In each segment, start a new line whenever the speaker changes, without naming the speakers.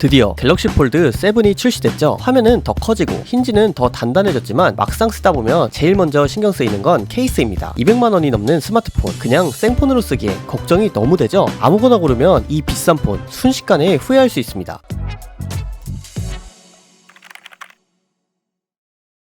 드디어 갤럭시 폴드 7이 출시됐죠. 화면은 더 커지고 힌지는 더 단단해졌지만 막상 쓰다 보면 제일 먼저 신경 쓰이는 건 케이스입니다. 200만 원이 넘는 스마트폰 그냥 생폰으로 쓰기에 걱정이 너무 되죠. 아무거나 고르면 이 비싼 폰 순식간에 후회할 수 있습니다.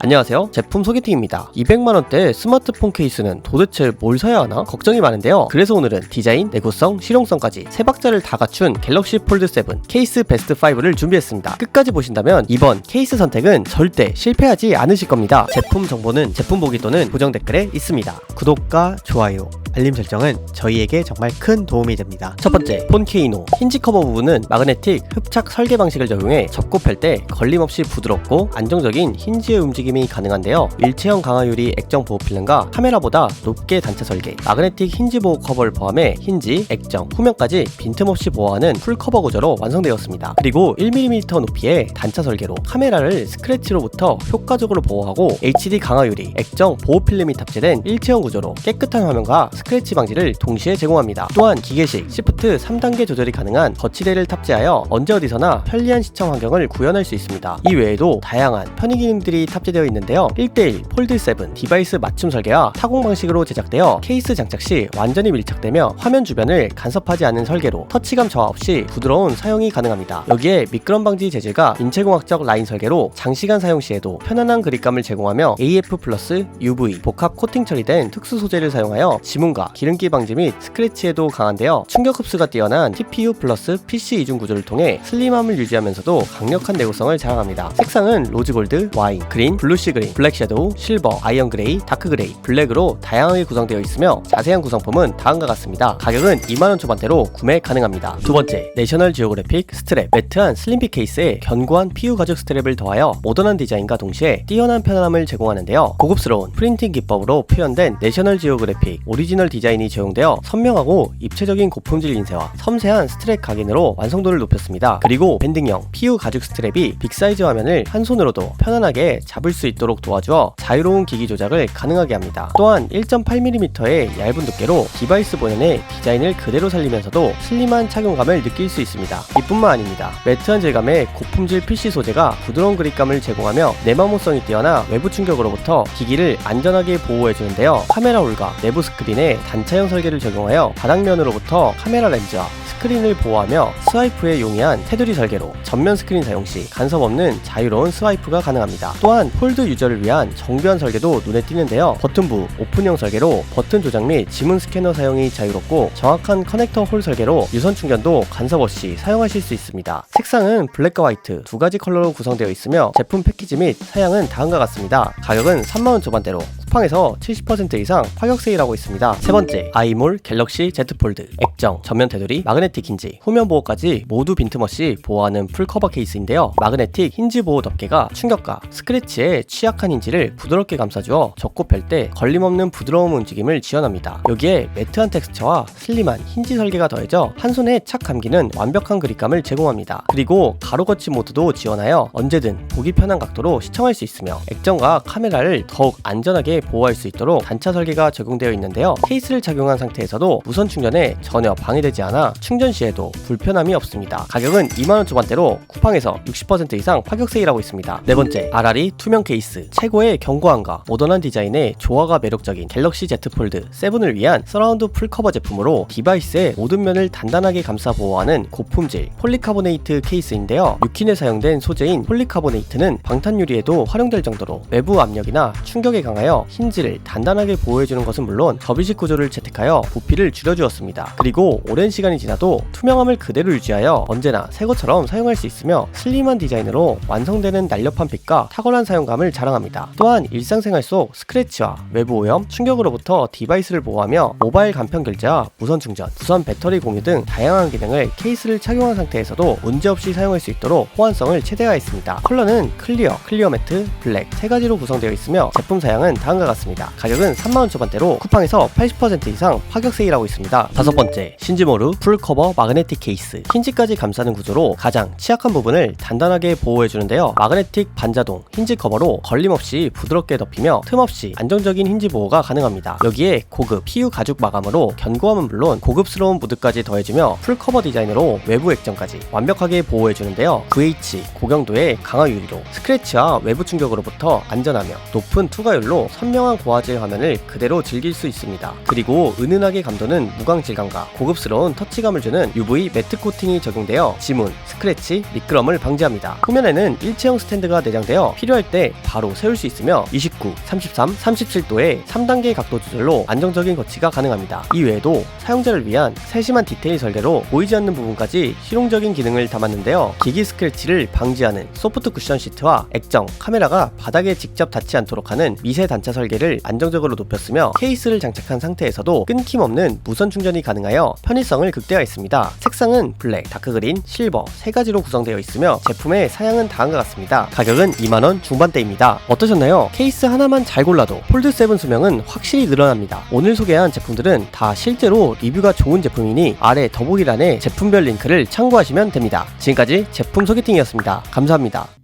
안녕하세요. 제품 소개팅입니다. 200만원대 스마트폰 케이스는 도대체 뭘 사야 하나? 걱정이 많은데요. 그래서 오늘은 디자인, 내구성, 실용성까지 세 박자를 다 갖춘 갤럭시 폴드 7 케이스 베스트 5를 준비했습니다. 끝까지 보신다면 이번 케이스 선택은 절대 실패하지 않으실 겁니다. 제품 정보는 제품 보기 또는 고정 댓글에 있습니다. 구독과 좋아요, 알림 설정은 저희에게 정말 큰 도움이 됩니다. 첫 번째, 폰 케이노. 힌지 커버 부분은 마그네틱 흡착 설계 방식을 적용해 접고 펼 때 걸림없이 부드럽고 안정적인 힌지의 움직임 이 가능한데요. 일체형 강화유리 액정 보호 필름과 카메라보다 높게 단차 설계, 마그네틱 힌지 보호 커버를 포함해 힌지, 액정, 후면까지 빈틈없이 보호하는 풀 커버 구조로 완성되었습니다. 그리고 1mm 높이의 단차 설계로 카메라를 스크래치로부터 효과적으로 보호하고 HD 강화유리, 액정 보호 필름이 탑재된 일체형 구조로 깨끗한 화면과 스크래치 방지를 동시에 제공합니다. 또한 기계식 시프트 3단계 조절이 가능한 거치대를 탑재하여 언제 어디서나 편리한 시청 환경을 구현할 수 있습니다. 이 외에도 다양한 편의 기능들이 탑재되어 있는데요. 1대1 폴드 7 디바이스 맞춤 설계와 타공 방식으로 제작되어 케이스 장착 시 완전히 밀착되며 화면 주변을 간섭하지 않는 설계로 터치감 저하 없이 부드러운 사용이 가능합니다. 여기에 미끄럼 방지 재질과 인체공학적 라인 설계로 장시간 사용 시에도 편안한 그립감을 제공하며 AF 플러스 UV 복합 코팅 처리된 특수 소재를 사용하여 지문과 기름기 방지 및 스크래치에도 강한데요. 충격 흡수가 뛰어난 TPU 플러스 PC 이중 구조를 통해 슬림함을 유지하면서도 강력한 내구성을 자랑합니다. 색상은 로즈 골드, 와인, 그린, 블루 시 그린, 블랙 섀도우, 실버, 아이언 그레이, 다크 그레이, 블랙으로 다양하게 구성되어 있으며 자세한 구성품은 다음과 같습니다. 가격은 2만원 초반대로 구매 가능합니다. 두 번째, 내셔널 지오그래픽 스트랩 매트한 슬림핏 케이스에 견고한 PU 가죽 스트랩을 더하여 모던한 디자인과 동시에 뛰어난 편안함을 제공하는데요. 고급스러운 프린팅 기법으로 표현된 내셔널 지오그래픽 오리지널 디자인이 적용되어 선명하고 입체적인 고품질 인쇄와 섬세한 스트랩 각인으로 완성도를 높였습니다. 그리고 밴딩형 PU 가죽 스트랩이 빅사이즈 화면을 한 손으로도 편안하게 잡을 수 있도록 도와주어 자유로운 기기 조작을 가능하게 합니다. 또한 1.8mm의 얇은 두께로 디바이스 본연의 디자인을 그대로 살리면서도 슬림한 착용감을 느낄 수 있습니다. 이뿐만 아닙니다. 매트한 질감의 고품질 PC 소재가 부드러운 그립감을 제공하며 내마모성이 뛰어나 외부 충격으로부터 기기를 안전하게 보호해주는데요. 카메라 홀과 내부 스크린에 단차형 설계를 적용하여 바닥면으로부터 카메라 렌즈와 스크린을 보호하며 스와이프에 용이한 테두리 설계로 전면 스크린 사용 시 간섭 없는 자유로운 스와이프가 가능합니다. 또한 폴드 유저를 위한 정교한 설계도 눈에 띄는데요. 버튼부 오픈형 설계로 버튼 조작 및 지문 스캐너 사용이 자유롭고 정확한 커넥터 홀 설계로 유선 충전도 간섭 없이 사용하실 수 있습니다. 색상은 블랙과 화이트 두 가지 컬러로 구성되어 있으며 제품 패키지 및 사양은 다음과 같습니다. 가격은 3만원 초반대로 쿠팡에서 70% 이상 파격 세일하고 있습니다. 세 번째, 아이몰 갤럭시 Z 폴드 액정, 전면 테두리, 마그네틱 힌지, 후면 보호까지 모두 빈틈없이 보호하는 풀 커버 케이스인데요. 마그네틱 힌지 보호 덮개가 충격과 스크래치에 취약한 힌지를 부드럽게 감싸주어 접고 펼 때 걸림없는 부드러운 움직임을 지원합니다. 여기에 매트한 텍스처와 슬림한 힌지 설계가 더해져 한 손에 착 감기는 완벽한 그립감을 제공합니다. 그리고 가로 거치 모드도 지원하여 언제든 보기 편한 각도로 시청할 수 있으며 액정과 카메라를 더욱 안전하게 보호할 수 있도록 단차 설계가 적용되어 있는데요. 케이스를 착용한 상태에서도 무선 충전에 전혀 방해되지 않아 충전 시에도 불편함이 없습니다. 가격은 2만원 초반대로 쿠팡에서 60% 이상 파격 세일하고 있습니다. 네 번째, 아라리 투명 케이스. 최고의 견고함과 모던한 디자인의 조화가 매력적인 갤럭시 Z 폴드 7을 위한 서라운드 풀커버 제품으로 디바이스의 모든 면을 단단하게 감싸 보호하는 고품질 폴리카보네이트 케이스인데요. 6킨에 사용된 소재인 폴리카보네이트는 방탄유리에도 활용될 정도로 외부 압력이나 충격에 강하여 힌지를 단단하게 보호해주는 것은 물론 접이식 구조를 채택하여 부피를 줄여주었습니다. 그리고 오랜 시간이 지나도 투명함을 그대로 유지하여 언제나 새 것처럼 사용할 수 있으며 슬림한 디자인으로 완성되는 날렵한 핏과 탁월한 사용감을 자랑합니다. 또한 일상생활 속 스크래치와 외부 오염, 충격으로부터 디바이스를 보호하며 모바일 간편 결제와 무선 충전, 무선 배터리 공유 등 다양한 기능을 케이스를 착용한 상태에서도 문제없이 사용할 수 있도록 호환성을 최대화했습니다. 컬러는 클리어, 클리어 매트, 블랙 세 가지로 구성되어 있으며 제품 사양은 다음 과 다음과 같습니다. 가격은 3만원 초반대로 쿠팡에서 80% 이상 파격 세일하고 있습니다. 다섯 번째, 신지모루 풀커버 마그네틱 케이스. 힌지까지 감싸는 구조로 가장 취약한 부분을 단단하게 보호해주는데요. 마그네틱 반자동 힌지 커버로 걸림없이 부드럽게 덮이며 틈없이 안정적인 힌지 보호가 가능합니다. 여기에 고급 PU 가죽 마감으로 견고함은 물론 고급스러운 무드까지 더해지며 풀커버 디자인으로 외부 액정까지 완벽하게 보호해주는데요. VH 고경도의 강화 유리로 스크래치와 외부 충격으로부터 안전하며 높은 투과율로 선명한 고화질 화면을 그대로 즐길 수 있습니다. 그리고 은은하게 감도는 무광 질감과 고급스러운 터치감을 주는 UV 매트 코팅이 적용되어 지문, 스크래치, 미끄럼을 방지합니다. 후면에는 일체형 스탠드가 내장되어 필요할 때 바로 세울 수 있으며 29, 33, 37도의 3단계 각도 조절로 안정적인 거치가 가능합니다. 이 외에도 사용자를 위한 세심한 디테일 설계로 보이지 않는 부분까지 실용적인 기능을 담았는데요. 기기 스크래치를 방지하는 소프트 쿠션 시트와 액정, 카메라가 바닥에 직접 닿지 않도록 하는 미세 단차 설계를 안정적으로 높였으며 케이스를 장착한 상태에서도 끊김없는 무선 충전이 가능하여 편의성을 극대화했습니다. 색상은 블랙, 다크그린, 실버 세 가지로 구성되어 있으며 제품의 사양은 다음과 같습니다. 가격은 2만원 중반대입니다. 어떠셨나요? 케이스 하나만 잘 골라도 폴드 7 수명은 확실히 늘어납니다. 오늘 소개한 제품들은 다 실제로 리뷰가 좋은 제품이니 아래 더보기란에 제품별 링크를 참고하시면 됩니다. 지금까지 제품 소개팅이었습니다. 감사합니다.